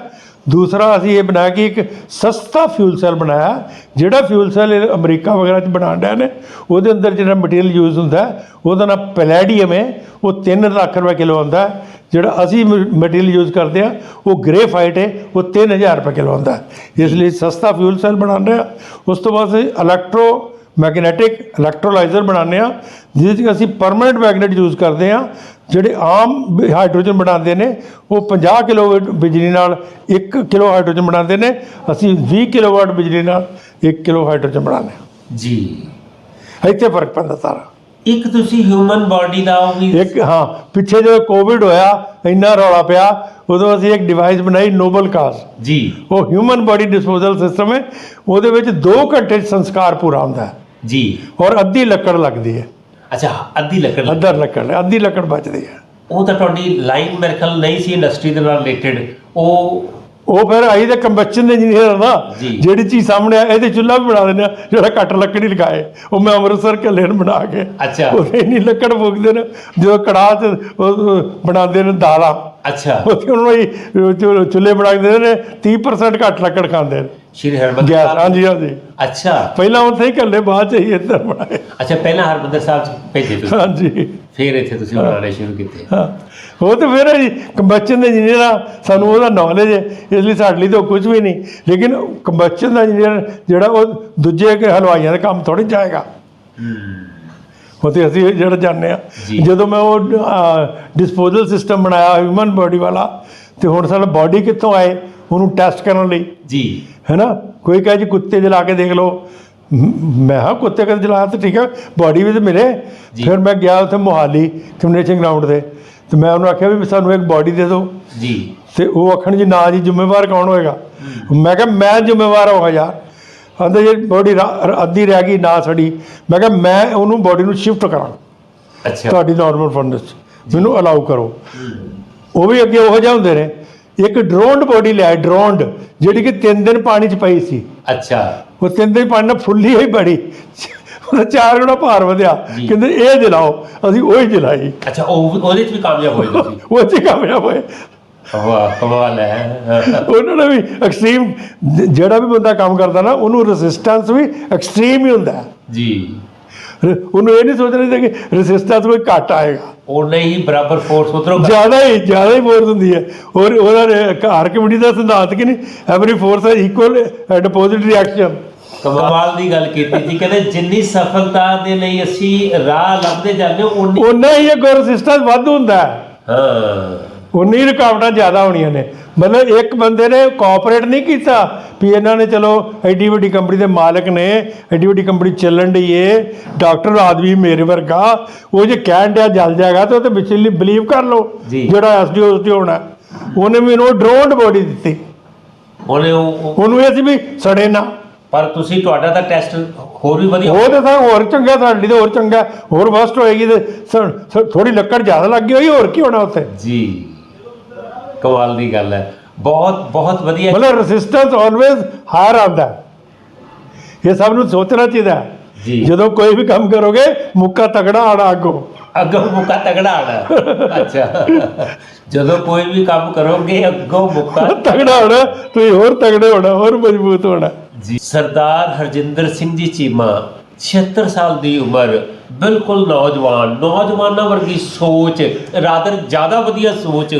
ਦੂਸਰਾ ਅਸੀਂ ਇਹ ਬਣਾਇਆ ਕਿ ਇੱਕ ਸਸਤਾ ਫਿਊਲ ਸੈੱਲ ਬਣਾਇਆ, ਜਿਹੜਾ ਫਿਊਲ ਸੈੱਲ ਅਮਰੀਕਾ ਵਗੈਰਾ 'ਚ ਬਣਾਉਣ ਡਿਆ ਨੇ, ਉਹਦੇ ਅੰਦਰ ਜਿਹੜਾ ਮਟੀਰੀਅਲ ਯੂਜ਼ ਹੁੰਦਾ ਉਹਦਾ ਨਾਮ ਪੈਲੇਡੀਅਮ ਹੈ। ਉਹ 3 ਲੱਖ ਰੁਪਏ ਕਿਲੋ ਆਉਂਦਾ ਜਿਹੜਾ ਅਸੀਂ ਮਟੀਰੀਅਲ ਯੂਜ਼ ਕਰਦੇ ਆ ਉਹ ਗ੍ਰੇਫਾਈਟ ਹੈ, ਉਹ 3000 ਰੁਪਏ ਕਿਲੋ ਆਉਂਦਾ ਇਸ ਲਈ ਸਸਤਾ ਫਿਊਲ ਸੈੱਲ ਬਣਾਉਂਦੇ ਆ ਉਸ ਤੋਂ ਬਾਅਦ ਅਸੀਂ ਇਲੈਕਟ੍ਰੋ ਮੈਗਨੈਟਿਕ ਇਲੈਕਟ੍ਰੋਲਾਈਜ਼ਰ ਬਣਾਉਂਦੇ ਆ ਜਿਹਦੇ 'ਚ ਅਸੀਂ ਪਰਮਨੈਂਟ ਮੈਗਨੇਟ ਯੂਜ਼ ਕਰਦੇ ਆ ਜਿਹੜੇ ਆਮ ਹਾਈਡਰੋਜਨ ਬਣਾਉਂਦੇ ਨੇ ਉਹ 50 ਕਿਲੋਵਾਟ ਬਿਜਲੀ ਨਾਲ 1 ਕਿਲੋ ਹਾਈਡਰੋਜਨ ਬਣਾਉਂਦੇ ਨੇ ਅਸੀਂ 20 ਕਿਲੋਵਾਟ ਬਿਜਲੀ ਨਾਲ 1 ਕਿਲੋ ਹਾਈਡਰੋਜਨ ਬਣਾਉਂਦੇ ਜੀ। ਇੱਥੇ ਫ਼ਰਕ ਪੈਂਦਾ ਸਾਰਾ। ਇੱਕ ਤੁਸੀਂ ਹਿਊਮਨ ਬਾਡੀ ਦਾ ਉਹ ਵੀ ਇੱਕ ਹਾਂ ਪਿੱਛੇ ਜਦੋਂ ਕੋਵਿਡ ਹੋਇਆ ਇੰਨਾ ਰੌਲਾ ਪਿਆ ਉਦੋਂ ਅਸੀਂ ਇੱਕ ਡਿਵਾਈਸ ਬਣਾਈ ਨੋਬਲ ਕਾਸ ਜੀ। ਉਹ ਹਿਊਮਨ ਬਾਡੀ ਡਿਸਪੋਜ਼ਲ ਸਿਸਟਮ ਹੈ ਉਹਦੇ ਵਿੱਚ 2 ਘੰਟੇ ਸੰਸਕਾਰ ਪੂਰਾ ਹੁੰਦਾ ਹੈ। ਜੀ। ਔਰ ਅੱਧੀ ਲੱਕੜ ਲੱਗਦੀ ਹੈ। ਅੱਛਾ ਅੱਧੀ ਲੱਕੜ ਅੱਧਾ ਲੱਕੜ ਅੱਧੀ ਲੱਕੜ ਬਚਦੀ ਹੈ। ਉਹ ਤਾਂ ਤੁਹਾਡੀ ਲਾਈਨ ਮੇਰੇ ਖਿਆਲ ਨਹੀਂ ਸੀ ਇੰਡਸਟਰੀ ਦੇ ਨਾਲ ਰਿਲੇਟਡ ਉਹ ਉਹ ਫਿਰ ਆਈ ਤੇ ਕੰਬਸ਼ਨ ਇੰਜੀਨੀਅਰ ਨਾ ਜੀ। ਜਿਹੜੀ ਚੀਜ਼ ਸਾਹਮਣੇ ਆ ਇਹਦੇ ਚੁੱਲ੍ਹਾ ਵੀ ਬਣਾ ਦਿੰਦੇ ਆ ਜਿਹੜਾ ਕੱਟ ਲੱਕੜੀ ਲਗਾਏ। ਉਹ ਮੈਂ ਅੰਮ੍ਰਿਤਸਰ ਕੱਲੇ ਨੂੰ ਬਣਾ ਕੇ ਅੱਛਾ। ਲੱਕੜ ਫੂਕਦੇ ਨੇ ਜਦੋਂ ਕੜਾਹ ਉਹ ਬਣਾਉਂਦੇ ਨੇ ਦਾਲਾਂ। ਅੱਛਾ। ਉੱਥੇ ਉਹਨਾਂ ਨੂੰ ਹੀ ਚੁੱਲ੍ਹੇ ਬਣਾ ਕੇ ਦਿੰਦੇ ਨੇ 30% ਘੱਟ ਲੱਕੜ ਖਾਂਦੇ ਨੇ। ਸ਼੍ਰੀ ਹਰਮੰਦਰ ਗੈਸ ਸਾਹਿਬ? ਹਾਂਜੀ ਹਾਂਜੀ। ਅੱਛਾ। ਪਹਿਲਾਂ ਉੱਥੇ ਹੀ ਕੱਲੇ ਬਾਅਦ ਚ ਹੀ ਇੱਧਰ ਬਣਾਏ। ਅੱਛਾ ਪਹਿਲਾਂ ਹਰਮੰਦਰ ਸਾਹਿਬ ਚ ਭੇਜੇ ਤੁਸੀਂ? ਹਾਂਜੀ। ਫਿਰ ਇੱਥੇ ਤੁਸੀਂ ਬਣਾਉਣੇ ਸ਼ੁਰੂ ਕੀਤੇ। ਹਾਂ। ਉਹ ਤਾਂ ਫਿਰ ਕੰਬਸ਼ਨ ਦੇ ਇੰਜੀਨੀਅਰ ਆ ਸਾਨੂੰ ਉਹਦਾ ਨੌਲੇਜ ਹੈ ਇਸ ਲਈ ਸਾਡੇ ਲਈ ਤਾਂ ਕੁਝ ਵੀ ਨਹੀਂ। ਲੇਕਿਨ ਕੰਬਸ਼ਨ ਦਾ ਇੰਜੀਨੀਅਰ ਜਿਹੜਾ ਉਹ ਦੂਜੇ ਕੇ ਹਲਵਾਈਆਂ ਦਾ ਕੰਮ ਥੋੜੀ ਜਾਏਗਾ। ਉਹ ਤੇ ਅਸੀਂ ਜਿਹੜਾ ਜਾਣਦੇ ਆ। ਜਦੋਂ ਮੈਂ ਉਹ ਡਿਸਪੋਜ਼ਲ ਸਿਸਟਮ ਬਣਾਇਆ ਹਿਊਮਨ ਬੋਡੀ ਵਾਲਾ ਤੇ ਹੁਣ ਸਾਡਾ ਬੋਡੀ ਕਿੱਥੋਂ ਆਏ? ਉਹਨੂੰ ਟੈਸਟ ਕਰਨ ਲਈ। ਜੀ। ਹੈ ਨਾ? ਕੋਈ ਕਹੇ ਜੀ ਕੁੱਤੇ ਜਲਾ ਕੇ ਦੇਖ ਲਓ। ਮ- ਹਾਂ ਕੁੱਤੇ ਕਦੇ ਜਲਾਇਆ ਤਾਂ ਠੀਕ ਹੈ ਬਾਡੀ ਵੀ ਤੇ ਮਿਲੇ। ਫਿਰ ਮੈਂ ਗਿਆ ਉੱਥੇ ਮੋਹਾਲੀ ਕਮਿਊਨੇਸ਼ਨ ਗਰਾਊਂਡ ਤੇ। ਤੇ ਮੈਂ ਉਹਨੂੰ ਆਖਿਆ ਵੀ ਸਾਨੂੰ ਇੱਕ ਬਾਡੀ ਦੇ ਦਿਓ। ਜੀ। ਤੇ ਉਹ ਆਖਣ ਜੀ ਨਾ ਜੀ ਜ਼ਿੰਮੇਵਾਰ ਕੌਣ ਹੋਏਗਾ? ਮੈਂ ਕਿਹਾ ਮੈਂ ਜ਼ਿੰਮੇਵਾਰ ਹੋਗਾ ਯਾਰ। ਕਹਿੰਦੇ ਜੇ ਬੋਡੀ ਅੱਧੀ ਰਹਿ ਗਈ ਨਾ ਸੜੀ ਮੈਂ ਕਿਹਾ ਮੈਂ ਉਹਨੂੰ ਬੋਡੀ ਨੂੰ ਸ਼ਿਫਟ ਕਰਾਂ। ਅੱਛਾ। ਤੁਹਾਡੀ ਨਾਰਮਲ ਫਰਨੈਸ ਮੈਨੂੰ ਅਲਾਉ ਕਰੋ। ਉਹ ਵੀ ਅੱਗੇ ਉਹੋ ਜਿਹੇ ਹੁੰਦੇ ਨੇ। ਇੱਕ ਡਰੋਨਡ ਬੋਡੀ ਲਿਆ ਡਰੋਨਡ ਜਿਹੜੀ ਕਿ 3 ਦਿਨ ਪਾਣੀ 'ਚ ਪਈ ਸੀ। ਅੱਛਾ। ਉਹ ਤਿੰਨ ਦਿਨ ਪਾਣੀ ਨਾਲ ਫੁੱਲੀ ਹੋਈ ਬੜੀ। ਉਹਦਾ ਚਾਰ ਗੁਣਾ ਭਾਰ ਵਧਿਆ। ਕਹਿੰਦੇ ਇਹ ਜਲਾਓ। ਅਸੀਂ ਉਹ ਹੀ ਜਲਾਈ। ਅੱਛਾ ਉਹ ਉਹਦੇ ਚ ਵੀ ਕਾਮਯਾਬ ਹੋਏ ਤੁਸੀਂ? ਉਹ ਚ ਕਾਮਯਾਬ ਹੋਏ। ਵਾਹ ਕਮਾਲ ਹੈ ਉਹਨਾਂ ਨੇ ਵੀ ਐਕਸਟ੍ਰੀਮ ਜਿਹੜਾ ਵੀ ਬੰਦਾ ਕੰਮ ਕਰਦਾ ਨਾ ਉਹਨੂੰ ਰੈਸਿਸਟੈਂਸ ਵੀ ਐਕਸਟ੍ਰੀਮ ਹੀ ਹੁੰਦਾ। ਜੀ। ਉਹਨੂੰ ਇਹ ਨਹੀਂ ਸੋਚਣਾ ਚਾਹੀਦਾ ਕਿ ਰੈਸਿਸਟੈਂਸ ਕੋਈ ਘੱਟ ਆਏਗਾ। ਉਹਨੇ ਹੀ ਬਰਾਬਰ ਫੋਰਸ ਉਧਰੋਂ ਜ਼ਿਆਦਾ ਹੀ ਜ਼ਿਆਦਾ ਹੀ ਫੋਰਸ ਹੁੰਦੀ ਹੈ। ਔਰ ਉਹਦਾ ਘਰ ਕਮੇਟੀ ਦਾ ਸਿਧਾਂਤ ਕਿ ਨਹੀਂ? ਐਵਰੀ ਫੋਰਸ ਹੈ ਇਕੁਅਲ ਐਂਡ ਆਪੋਜ਼ਿਟ ਰਿਐਕਸ਼ਨ ਕਮਾਲ ਦੀ ਗੱਲ ਕੀਤੀ ਸੀ ਕਹਿੰਦੇ ਜਿੰਨੀ ਸਫਲਤਾ ਦੇ ਲਈ ਅਸੀਂ ਰਾਹ ਲੱਭਦੇ ਜਾਂਦੇ ਹਾਂ ਉਨੀ ਉਹਨਾਂ ਹੀ ਇਹ ਰੈਸਿਸਟੈਂਸ ਵੱਧ ਹੁੰਦਾ। ਹੈ ਹਾਂ। ਉਨੀ ਰੁਕਾਵਟਾਂ ਜ਼ਿਆਦਾ ਹੋਣੀਆਂ ਨੇ। ਮਤਲਬ ਇੱਕ ਬੰਦੇ ਨੇ ਕੋਆਪਰੇਟ ਨਹੀਂ ਕੀਤਾ ਵੀ ਇਹਨਾਂ ਨੇ ਚਲੋ ਐਡੀ ਵੱਡੀ ਕੰਪਨੀ ਦੇ ਮਾਲਕ ਨੇ ਐਡੀ ਵੱਡੀ ਕੰਪਨੀ ਚੱਲਣ ਡਈ ਏ ਡਾਕਟਰ ਆਦਮੀ ਮੇਰੇ ਵਰਗਾ ਉਹ ਜੇ ਕਹਿਣ ਡਿਆ ਜਲ ਜਾਏਗਾ ਤੇ ਉਹ ਤੇ ਵਿਚਲੀ ਬਲੀਵ ਕਰ ਲਓ ਜੀ। ਜਿਹੜਾ ਐਸਡੀਓ ਉਸਡੀ ਹੋਣਾ। ਉਹਨੇ ਮੈਨੂੰ ਡਰੋਨਡ ਬੋਡੀ ਦਿੱਤੀ। ਉਹਨੇ ਉਹ ਉਹ- ਉਹਨੂੰ ਇਹ ਸੀ ਵੀ ਸੜੇ ਨਾ। ਪਰ ਤੁਸੀਂ ਤੁਹਾਡਾ ਤਾਂ ਟੈਸਟ ਹੋਰ ਵੀ ਵਧੀਆ ਉਹ ਤੇ ਤਾਂ ਹੋਰ ਚੰਗਾ ਸਾਡੀ ਤੇ ਹੋਰ ਚੰਗਾ ਹੋਰ ਵਸਟ ਹੋਏਗੀ ਤੇ ਥੋੜੀ ਲੱਕੜ ਜ਼ਿਆਦਾ ਲੱਗ ਗਈ ਹੋਈ ਹੋਰ ਕੀ ਹੋਣਾ ਉੱਥੇ? ਜੀ। ਕਮਾਲ ਦੀ ਗੱਲ ਹੈ। ਬਹੁਤ ਬਹੁਤ ਵਧੀਆ ਮਤਲਬ ਰੈਸਿਸਟੈਂਸ ਆਲਵੇਜ਼ ਹਾਇਰ ਆਉਂਦਾ ਹੈ। ਇਹ ਸਭ ਨੂੰ ਸੋਚਣਾ ਚਾਹੀਦਾ ਹੈ। ਜੀ। ਜਦੋਂ ਕੋਈ ਵੀ ਕੰਮ ਕਰੋਗੇ ਮੁੱਕਾ ਤਗੜਾ ਆਣਾ ਅੱਗੋਂ। ਅੱਗੋਂ ਮੁੱਕਾ ਤਗੜਾ ਆਣਾ ਅੱਛਾ। ਜਦੋਂ ਕੋਈ ਵੀ ਕੰਮ ਕਰੋਗੇ ਅੱਗੋਂ ਮੁੱਕਾ ਤਗੜਾ ਹੋਣਾ ਤੁਸੀਂ ਹੋਰ ਤਗੜੇ ਹੋਣਾ ਹੋਰ ਮਜ਼ਬੂਤ ਹੋਣਾ। ਜੀ। ਸਰਦਾਰ ਹਰਜਿੰਦਰ ਸਿੰਘ ਜੀ ਚੀਮਾ 76 ਸਾਲ ਦੀ ਉਮਰ ਬਿਲਕੁਲ ਨੌਜਵਾਨ ਨੌਜਵਾਨਾਂ ਵਰਗੀ ਸੋਚ ਰਾਦਰ ਜ਼ਿਆਦਾ ਵਧੀਆ ਸੋਚ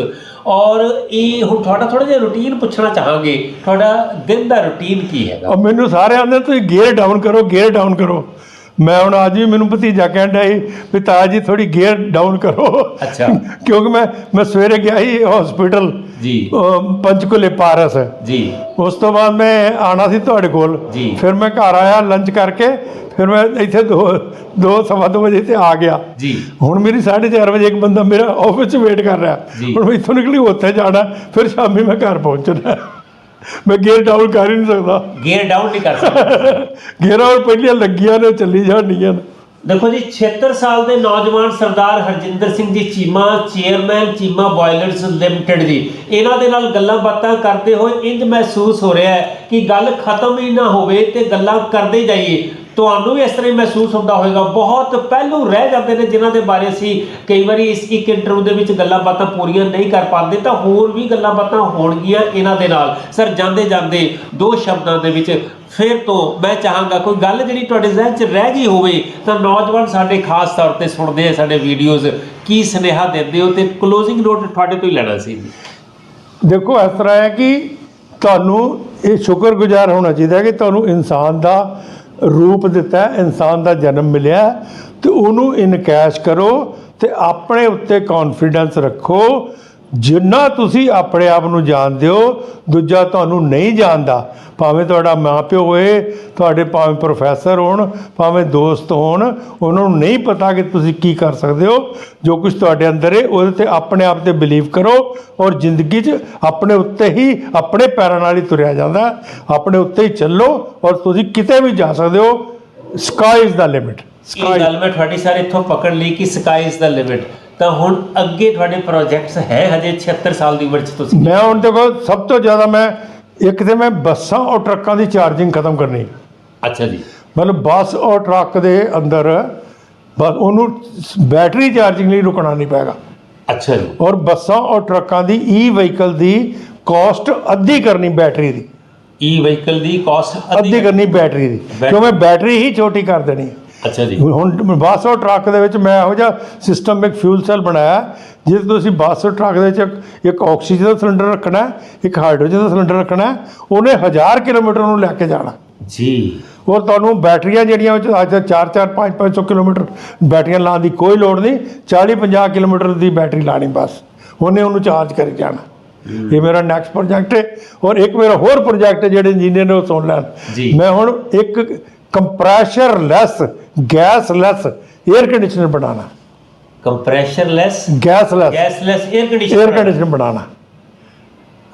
ਔਰ ਇਹ ਹੁਣ ਤੁਹਾਡਾ ਥੋੜਾ ਜਿਹਾ ਰੁਟੀਨ ਪੁੱਛਣਾ ਚਾਹਾਂਗੇ। ਤੁਹਾਡਾ ਦਿਨ ਦਾ ਰੁਟੀਨ ਕੀ ਹੈਗਾ? ਮੈਨੂੰ ਸਾਰੇ ਆਂਦੇ ਤੁਸੀਂ ਗੇਅਰ ਡਾਊਨ ਕਰੋ ਗੇਅਰ ਡਾਊਨ ਕਰੋ। ਮੈਂ ਹੁਣ ਅੱਜ ਵੀ ਮੈਨੂੰ ਭਤੀਜਾ ਕਹਿਣ ਡਿਆ ਸੀ ਵੀ ਤਾਇਆ ਜੀ ਥੋੜੀ ਗੇਅਰ ਡਾਊਨ ਕਰੋ। ਅੱਛਾ। ਕਿਉਂਕਿ ਮੈਂ ਮੈਂ ਸਵੇਰੇ ਗਿਆ ਸੀ ਹਸਪੀਟਲ ਜੀ। ਪੰਚਕੁਲੇ ਪਾਰਸ। ਜੀ। ਉਸ ਤੋਂ ਬਾਅਦ ਮੈਂ ਆਣਾ ਸੀ ਤੁਹਾਡੇ ਕੋਲ। ਫਿਰ ਮੈਂ ਘਰ ਆਇਆ ਲੰਚ ਕਰਕੇ ਫਿਰ ਮੈਂ ਇੱਥੇ ਦੋ ਦੋ ਸਵਾ ਦੋ ਵਜੇ ਤੇ ਆ ਗਿਆ। ਜੀ। ਹੁਣ ਮੇਰੀ 4:30 ਵਜੇ ਇੱਕ ਬੰਦਾ ਮੇਰਾ ਆਫਿਸ 'ਚ ਵੇਟ ਕਰ ਰਿਹਾ। ਹੁਣ ਮੈਂ ਇੱਥੋਂ ਨਿਕਲੀ ਉੱਥੇ ਜਾਣਾ ਫਿਰ ਸ਼ਾਮੀ ਮੈਂ ਘਰ ਪਹੁੰਚਣਾ। ਮੈਂ ਗੇਅਰ ਡਾਊਨ ਕਰ ਹੀ ਨਹੀਂ ਸਕਦਾ। ਗੇਅਰ ਡਾਊਨ ਨਹੀਂ ਕਰ ਸਕਦੇ। ਗੇਅਰਾਂ ਹੋਰ ਪਹਿਲੀਆਂ ਲੱਗੀਆਂ ਨੇ ਚੱਲੀ ਜਾਂਦੀਆਂ ਨੇ। ਦੇਖੋ ਜੀ 76 ਸਾਲ ਦੇ ਨੌਜਵਾਨ Sardar Harjinder Singh ji Cheema chairman Cheema boilers limited ਜੀ। ਇਹਨਾਂ ਦੇ ਨਾਲ ਗੱਲਾਂ ਬਾਤਾਂ ਕਰਦੇ ਹੋਏ ਇੰਜ ਮਹਿਸੂਸ ਹੋ ਰਿਹਾ ਹੈ ਕਿ ਗੱਲ ਖਤਮ ਹੀ ਨਾ ਹੋਵੇ ਤੇ ਗੱਲਾਂ ਕਰਦੇ ਜਾਈਏ। ਤੁਹਾਨੂੰ ਵੀ ਇਸ ਤਰ੍ਹਾਂ ਹੀ ਮਹਿਸੂਸ ਹੁੰਦਾ ਹੋਵੇਗਾ। ਬਹੁਤ ਪਹਿਲੂ ਰਹਿ ਜਾਂਦੇ ਨੇ ਜਿਨ੍ਹਾਂ ਦੇ ਬਾਰੇ ਅਸੀਂ ਕਈ ਵਾਰੀ ਇਸ ਇੱਕ ਇੰਟਰਵਿਊ ਦੇ ਵਿੱਚ ਗੱਲਾਂ ਬਾਤਾਂ ਪੂਰੀਆਂ ਨਹੀਂ ਕਰ ਪਾਉਂਦੇ, ਤਾਂ ਹੋਰ ਵੀ ਗੱਲਾਂ ਬਾਤਾਂ ਹੋਣਗੀਆਂ ਇਹਨਾਂ ਦੇ ਨਾਲ। ਸਰ, ਜਾਂਦੇ ਜਾਂਦੇ ਦੋ ਸ਼ਬਦਾਂ ਦੇ ਵਿੱਚ ਫਿਰ ਤੋਂ ਮੈਂ ਚਾਹਾਂਗਾ ਕੋਈ ਗੱਲ ਜਿਹੜੀ ਤੁਹਾਡੇ ਜ਼ਿਹਨ 'ਚ ਰਹਿ ਗਈ ਹੋਵੇ, ਤਾਂ ਨੌਜਵਾਨ ਸਾਡੇ ਖਾਸ ਤੌਰ ਤੇ ਸੁਣਦੇ ਆ ਸਾਡੇ ਵੀਡੀਓਜ਼ ਕੀ ਸੁਨੇਹਾ ਦਿੰਦੇ ਹੋ ਤੇ ਕਲੋਜ਼ਿੰਗ ਨੋਟ ਤੁਹਾਡੇ ਤੋਂ ਹੀ ਲੈਣਾ ਸੀ। ਦੇਖੋ, ਇਸ ਤਰ੍ਹਾਂ ਹੈ ਕਿ ਤੁਹਾਨੂੰ ਇਹ ਸ਼ੁਕਰਗੁਜ਼ਾਰ ਹੋਣਾ ਚਾਹੀਦਾ ਕਿ ਤੁਹਾਨੂੰ ਇਨਸਾਨ ਦਾ ਰੂਪ ਦਿੱਤਾ ਇਨਸਾਨ ਦਾ ਜਨਮ ਮਿਲਿਆ ਹੈ, ਤੇ ਉਹਨੂੰ ਇਨਕੈਸ਼ ਕਰੋ ਤੇ ਆਪਣੇ ਉੱਤੇ ਕੌਨਫੀਡੈਂਸ ਰੱਖੋ ਜਿੰਨਾ ਤੁਸੀਂ ਆਪਣੇ ਆਪ ਨੂੰ ਜਾਣਦੇ ਹੋ, ਦੂਜਾ ਤੁਹਾਨੂੰ ਨਹੀਂ ਜਾਣਦਾ। ਭਾਵੇਂ ਤੁਹਾਡਾ ਮਾਪਿਓ ਹੋਏ, ਤੁਹਾਡੇ ਭਾਵੇਂ ਪ੍ਰੋਫੈਸਰ ਹੋਣ, ਭਾਵੇਂ ਦੋਸਤ ਹੋਣ, ਉਹਨਾਂ ਨੂੰ ਨਹੀਂ ਪਤਾ ਕਿ ਤੁਸੀਂ ਕੀ ਕਰ ਸਕਦੇ ਹੋ। ਜੋ ਕੁਝ ਤੁਹਾਡੇ ਅੰਦਰ ਹੈ ਉਹਦੇ ਤੇ ਆਪਣੇ ਆਪ ਤੇ ਬਿਲੀਵ ਕਰੋ ਔਰ ਜ਼ਿੰਦਗੀ 'ਚ ਆਪਣੇ ਉੱਤੇ ਹੀ ਆਪਣੇ ਪੈਰਾਂ ਨਾਲ ਹੀ ਤੁਰਿਆ ਜਾਂਦਾ। ਆਪਣੇ ਉੱਤੇ ਹੀ ਚੱਲੋ ਔਰ ਤੁਸੀਂ ਕਿਤੇ ਵੀ ਜਾ ਸਕਦੇ ਹੋ। Sky is the limit sky ਗੱਲ ਮੈਂ ਤੁਹਾਡੀ ਸਾਰੇ ਇੱਥੋਂ ਪਕੜ ਲਈ ਕਿ ਸਕਾਈ ਇਜ਼ ਦਾ ਲਿਮਿਟ ਤਾਂ ਹੁਣ ਅੱਗੇ ਤੁਹਾਡੇ ਪ੍ਰੋਜੈਕਟਸ ਹੈ ਹਜੇ 76 ਸਾਲ ਦੀ ਉਮਰ 'ਚ ਤੁਸੀਂ? ਮੈਂ ਹੁਣ ਦੇਖੋ ਸਭ ਤੋਂ ਜ਼ਿਆਦਾ ਮੈਂ ਇੱਕ ਤੇ ਮੈਂ ਬੱਸਾਂ ਔਰ ਟਰੱਕਾਂ ਦੀ ਚਾਰਜਿੰਗ ਖਤਮ ਕਰਨੀ। ਅੱਛਾ ਜੀ। ਮਤਲਬ ਬੱਸ ਔਰ ਟਰੱਕ ਦੇ ਅੰਦਰ ਬਸ ਉਹਨੂੰ ਬੈਟਰੀ ਚਾਰਜਿੰਗ ਲਈ ਰੁਕਣਾ ਨਹੀਂ ਪੈਗਾ ਅੱਛਾ ਜੀ। ਔਰ ਬੱਸਾਂ ਔਰ ਟਰੱਕਾਂ ਦੀ ਈ ਵਹੀਕਲ ਦੀ ਕਾਸਟ ਅੱਧੀ ਕਰਨੀ ਬੈਟਰੀ ਦੀ। ਈ ਵਹੀਕਲ ਦੀ ਕਾਸਟ ਅੱਧੀ ਕਰਨੀ ਬੈਟਰੀ ਦੀ। ਕਿਉਂ ਮੈਂ ਬੈਟਰੀ ਹੀ ਛੋਟੀ ਕਰ ਦੇਣੀ। ਹੈ। ਅੱਛਾ ਜੀ। ਹੁਣ ਬੱਸ ਔਰ ਟਰੱਕ ਦੇ ਵਿੱਚ ਮੈਂ ਇਹੋ ਜਿਹਾ ਸਿਸਟਮ ਇੱਕ ਫਿਊਲ ਸੈੱਲ ਬਣਾਇਆ ਜਿਸ ਤੋਂ ਬੱਸ ਔਰ ਟਰੱਕ ਦੇ ਵਿੱਚ ਇੱਕ- ਆਕਸੀਜਨ ਦਾ ਸਿਲੰਡਰ ਰੱਖਣਾ ਇੱਕ ਹਾਈਡਰੋਜਨ ਦਾ ਸਿਲੰਡਰ ਰੱਖਣਾ। ਉਹਨੇ 1000 ਕਿਲੋਮੀਟਰ ਨੂੰ ਲੈ ਕੇ ਜਾਣਾ। ਜੀ। ਔਰ ਤੁਹਾਨੂੰ ਬੈਟਰੀਆਂ ਜਿਹੜੀਆਂ ਵਿੱਚ ਅੱਜ 4 4 5 500 ਕਿਲੋਮੀਟਰ ਬੈਟਰੀਆਂ ਲਾਉਣ ਦੀ ਕੋਈ ਲੋੜ ਨਹੀਂ 40 50 ਕਿਲੋਮੀਟਰ ਦੀ ਬੈਟਰੀ ਲਾਣੀ ਬਸ। ਉਹਨੇ ਉਹਨੂੰ ਚਾਰਜ ਕਰੀ ਜਾਣਾ। ਇਹ ਮੇਰਾ ਨੈਕਸਟ ਪ੍ਰੋਜੈਕਟ ਹੈ। ਔਰ ਇੱਕ ਮੇਰਾ ਹੋਰ ਪ੍ਰੋਜੈਕਟ ਹੈ ਜਿਹੜੇ ਇੰਜੀਨੀਅਰ ਨੇ ਉਹ ਸੁਣ ਲੈਣ। ਮੈਂ ਹੁਣ ਇੱਕ compressor less gas less air conditioner ਬਣਾਉਣਾ compressor less gas less gas less air conditioner air conditioner ਬਣਾਉਣਾ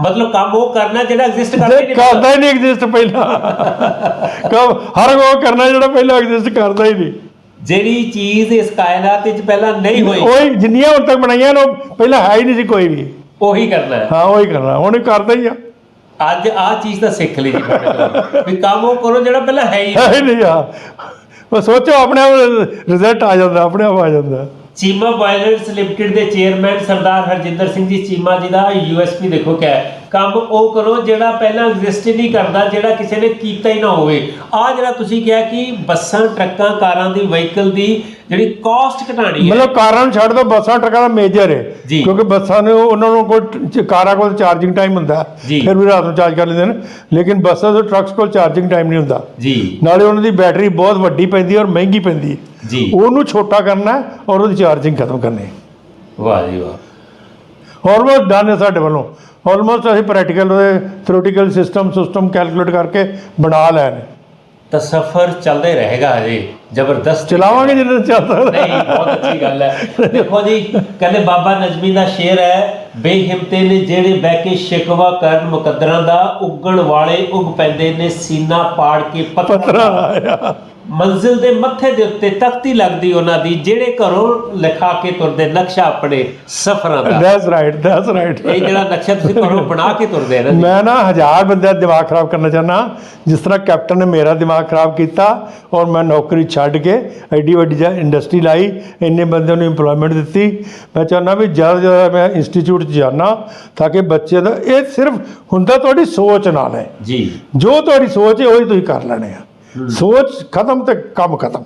ਮਤਲਬ ਕੰਮ ਉਹ ਕਰਨਾ ਜਿਹੜਾ ਐਗਜ਼ਿਸਟ ਕਰਦਾ ਹੀ ਨਹੀਂ ਕਰਦਾ ਹੀ ਨਹੀਂ ਐਗਜ਼ਿਸਟ ਪਹਿਲਾਂ। ਕੰਮ ਹਰ ਉਹ ਕਰਨਾ ਜਿਹੜਾ ਪਹਿਲਾਂ ਐਗਜ਼ਿਸਟ ਕਰਦਾ ਹੀ ਨਹੀਂ। ਜਿਹੜੀ ਚੀਜ਼ ਇਸ ਕਾਇਨਾਤ ਵਿੱਚ ਪਹਿਲਾਂ ਨਹੀਂ ਹੋਈ। ਉਹ ਜਿੰਨੀਆਂ ਹੁਣ ਤੱਕ ਬਣਾਈਆਂ ਨੇ ਪਹਿਲਾਂ ਹੈ ਹੀ ਨਹੀਂ ਸੀ ਕੋਈ ਵੀ। ਉਹੀ ਕਰਨਾ ਹਾਂ। ਉਹੀ ਕਰਨਾ ਹੁਣ ਕਰਦਾ ਹੀ ਆ। ਅੱਜ ਆਹ ਚੀਜ਼ ਤਾਂ ਸਿੱਖ ਲਈ ਜੀ ਤੁਹਾਡੇ। ਵੀ ਕੰਮ ਉਹ ਕਰੋ ਜਿਹੜਾ ਪਹਿਲਾਂ ਹੈ ਹੀ ਨਹੀਂ। ਹੈ ਹੀ ਨਹੀਂ ਆ ਉਹ ਸੋਚੋ ਆਪਣੇ ਆਪ ਰਿਜ਼ਲਟ ਆ ਜਾਂਦਾ ਆਪਣੇ ਆਪ ਆ ਜਾਂਦਾ ਚੀਮਾ ਬਾਇਲਰਸ ਲਿਮਟਿਡ ਦੇ ਚੇਅਰਮੈਨ ਸਰਦਾਰ ਹਰਜਿੰਦਰ ਸਿੰਘ ਜੀ ਚੀਮਾ ਜੀ ਦਾ ਯੂਐਸਪੀ ਦੇਖੋ ਕਿਆ ਹੈ ਕੰਮ ਉਹ ਕਰੋ ਜਿਹੜਾ ਪਹਿਲਾਂ ਐਗਜ਼ਿਸਟ ਹੀ ਨਹੀਂ ਕਰਦਾ ਜਿਹੜਾ ਕਿਸੇ ਨੇ ਕੀਤਾ ਹੀ ਨਾ ਹੋਵੇ। ਆ ਜਿਹੜਾ ਤੁਸੀਂ ਕਿਹਾ ਕਿ ਬੱਸਾਂ ਟਰੱਕਾਂ ਕਾਰਾਂ ਦੀ ਵਹੀਕਲ ਦੀ ਜਿਹੜੀ ਕਾਸਟ ਘਟਾਣੀ ਹੈ। ਮਤਲਬ ਕਾਰਾਂ ਨੂੰ ਛੱਡ ਦੋ ਬੱਸਾਂ ਟਰੱਕਾਂ ਦਾ ਮੇਜਰ ਹੈ। ਕਿਉਂਕਿ ਬੱਸਾਂ ਨੂੰ ਉਹਨਾਂ ਨੂੰ ਕੋਈ ਕਾਰਾਂ ਕੋਲ ਚਾਰਜਿੰਗ ਟਾਈਮ ਹੁੰਦਾ। ਫਿਰ ਵੀ ਰਾਤ ਨੂੰ ਚਾਰਜ ਕਰ ਲੈਂਦੇ ਨੇ। ਲੇਕਿਨ ਬੱਸਾਂ ਤੇ ਟਰੱਕਸ ਕੋਲ ਚਾਰਜਿੰਗ ਟਾਈਮ ਨਹੀਂ ਹੁੰਦਾ। ਜੀ। ਨਾਲੇ ਉਹਨਾਂ ਦੀ ਬੈਟਰੀ ਬਹੁਤ ਵੱਡੀ ਪੈਂਦੀ ਔਰ ਮਹਿੰਗੀ ਪੈਂਦੀ ਹੈ। ਜੀ। ਉਹਨੂੰ ਛੋਟਾ ਕਰਨਾ ਔਰ ਉਹਦੀ ਚਾਰਜਿੰਗ ਖਤਮ ਕਰਨੀ ਵਾਹ ਜੀ ਵਾਹ। ਆਲਮੋਸਟ ਡਨ ਹੈ ਸਾਡੇ ਵੱਲੋਂ। ਆਲਮੋਸਟ ਅਸੀਂ ਪ੍ਰੈਕਟੀਕਲ ਉਹਦੇ ਥਿਓਰੀਟੀਕਲ ਸਿਸਟਮ ਸਿਸਟਮ ਕੈਲਕੂਲੇਟ ਕਰਕੇ ਬਣਾ ਨੇ ਤਾਂ ਸਫ਼ਰ ਚੱਲਦਾ ਰਹੇਗਾ ਹਜੇ ਜ਼ਬਰਦਸਤ। ਚਲਾਵਾਂਗੇ ਜਿੰਨਾ ਚੱਲ ਸਕਦਾ। ਨਹੀਂ ਬਹੁਤ ਅੱਛੀ ਗੱਲ ਹੈ। ਦੇਖੋ ਜੀ ਕਹਿੰਦੇ ਬਾਬਾ ਨਜਮੀ ਦਾ ਸ਼ੇਰ ਹੈ ਬੇਹਿੰਮਤੇ ਨੇ ਜਿਹੜੇ ਬਹਿ ਕੇ ਸ਼ਿਕਵਾ ਕਰਨ ਮੁਕੱਦਰਾਂ ਦਾ ਉੱਗਣ ਵਾਲੇ ਉੱਗ ਪੈਂਦੇ ਨੇ ਸੀਨਾ ਪਾੜ ਕੇ ਆਇਆ ਮੰਜ਼ਿਲ ਦੇ ਮੱਥੇ ਦੇ ਉੱਤੇ ਤਖਤੀ ਲੱਗਦੀ ਉਹਨਾਂ ਦੀ ਜਿਹੜੇ ਘਰੋਂ ਲਿਖਾ ਕੇ ਤੁਰਦੇ ਨਕਸ਼ਾ ਆਪਣੇ ਸਫ਼ਰਾਂ ਦਾ। ਦੈਟਸ ਰਾਈਟ ਦੈਟਸ ਰਾਈਟ ਇਹ ਜਿਹੜਾ ਨਕਸ਼ਾ ਤੁਸੀਂ ਘਰੋਂ ਬਣਾ ਕੇ ਤੁਰਦੇ ਆ ਨਾ। ਮੈਂ ਨਾ ਹਜ਼ਾਰ ਬੰਦਿਆਂ ਦਾ ਦਿਮਾਗ ਖਰਾਬ ਕਰਨਾ ਚਾਹਨਾ ਜਿਸ ਤਰ੍ਹਾਂ ਕੈਪਟਨ ਨੇ ਮੇਰਾ ਦਿਮਾਗ ਖਰਾਬ ਕੀਤਾ ਔਰ ਮੈਂ ਨੌਕਰੀ ਛੱਡ ਕੇ ਐਡੀ ਵੱਡੀ ਜਾ ਇੰਡਸਟਰੀ ਲਾਈ ਇੰਨੇ ਬੰਦਿਆਂ ਨੂੰ ਏਮਪਲੋਇਮੈਂਟ ਦਿੱਤੀ। ਮੈਂ ਚਾਹੁੰਦਾ ਵੀ ਜ਼ਿਆਦਾ ਜ਼ਿਆਦਾ ਮੈਂ ਇੰਸਟੀਚਿਊਟ 'ਚ ਜਾਣਾ ਤਾਂ ਕਿ ਬੱਚੇ ਦਾ ਇਹ ਸਿਰਫ ਹੁੰਦਾ ਤੁਹਾਡੀ ਸੋਚ ਨਾਲ ਹੈ। ਜੀ। ਜੋ ਤੁਹਾਡੀ ਸੋਚ ਹੈ ਉਹੀ ਤੁਸੀਂ ਕਰ ਲੈਣੇ ਆ। ਸੋਚ ਖਤਮ ਤੇ ਕੰਮ ਖਤਮ।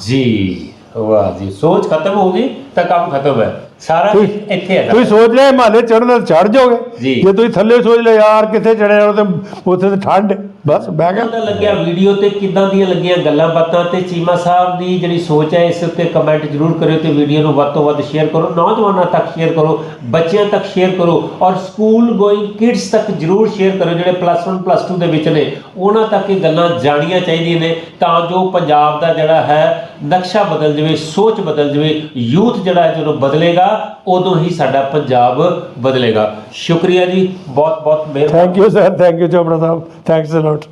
ਜੀ ਵਾਹ ਜੀ। ਸੋਚ ਖਤਮ ਹੋ ਗਈ ਤਾਂ ਕੰਮ ਖਤਮ ਹੈ। ਸਾਰਾ ਕੁਝ ਇੱਥੇ ਹੈ ਤੁਸੀਂ ਸੋਚ ਲਿਆ ਹਿਮਾਲੇ ਚੜ੍ਹਨਾ ਚੜ ਜਾਓਗੇ? ਜੀ। ਤੁਸੀਂ ਥੱਲੇ ਸੋਚ ਲਿਆ ਯਾਰ ਕਿੱਥੇ ਚੜਿਆ ਤੇ ਉੱਥੇ ਤੇ ਠੰਡ। ਹੈ। ਬਸ ਬਹਿ ਗਿਆ। ਦਾ ਲੱਗਿਆ ਵੀਡੀਓ ਤੇ? ਕਿੱਦਾਂ ਦੀਆਂ ਲੱਗੀਆਂ ਗੱਲਾਂ ਬਾਤਾਂ? ਤੇ ਚੀਮਾ ਸਾਹਿਬ ਦੀ ਜਿਹੜੀ ਸੋਚ ਹੈ ਇਸ ਉੱਤੇ ਕਮੈਂਟ ਜ਼ਰੂਰ ਕਰਿਓ ਤੇ ਵੀਡੀਓ ਨੂੰ ਵੱਧ ਤੋਂ ਵੱਧ ਸ਼ੇਅਰ ਕਰੋ। ਨੌਜਵਾਨਾਂ ਤੱਕ ਸ਼ੇਅਰ ਕਰੋ ਬੱਚਿਆਂ ਤੱਕ ਸ਼ੇਅਰ ਕਰੋ ਔਰ ਸਕੂਲ ਗੋਇੰਗ ਕਿਡਸ ਤੱਕ ਜ਼ਰੂਰ ਸ਼ੇਅਰ ਕਰੋ ਜਿਹੜੇ ਪਲੱਸ 1 ਪਲੱਸ 2 ਦੇ ਵਿੱਚ ਨੇ ਉਹਨਾਂ ਤੱਕ ਇਹ ਗੱਲਾਂ ਜਾਣੀਆਂ ਚਾਹੀਦੀਆਂ ਨੇ ਤਾਂ ਜੋ ਪੰਜਾਬ ਦਾ ਜਿਹੜਾ ਹੈ ਨਕਸ਼ਾ ਬਦਲ ਜਾਵੇ ਸੋਚ ਬਦਲ ਜਾਵੇ ਯੂਥ ਜਿਹੜਾ ਹੈ ਜਦੋਂ ਬਦਲੇਗਾ ਉਦੋਂ ਹੀ ਸਾਡਾ ਪੰਜਾਬ ਬਦਲੇਗਾ। ਸ਼ੁਕਰੀਆ ਜੀ ਬਹੁਤ ਬਹੁਤ ਮਿਹਰਬਾਨੀ। Thank you sir thank you Chopra Sahib. Thanks a lot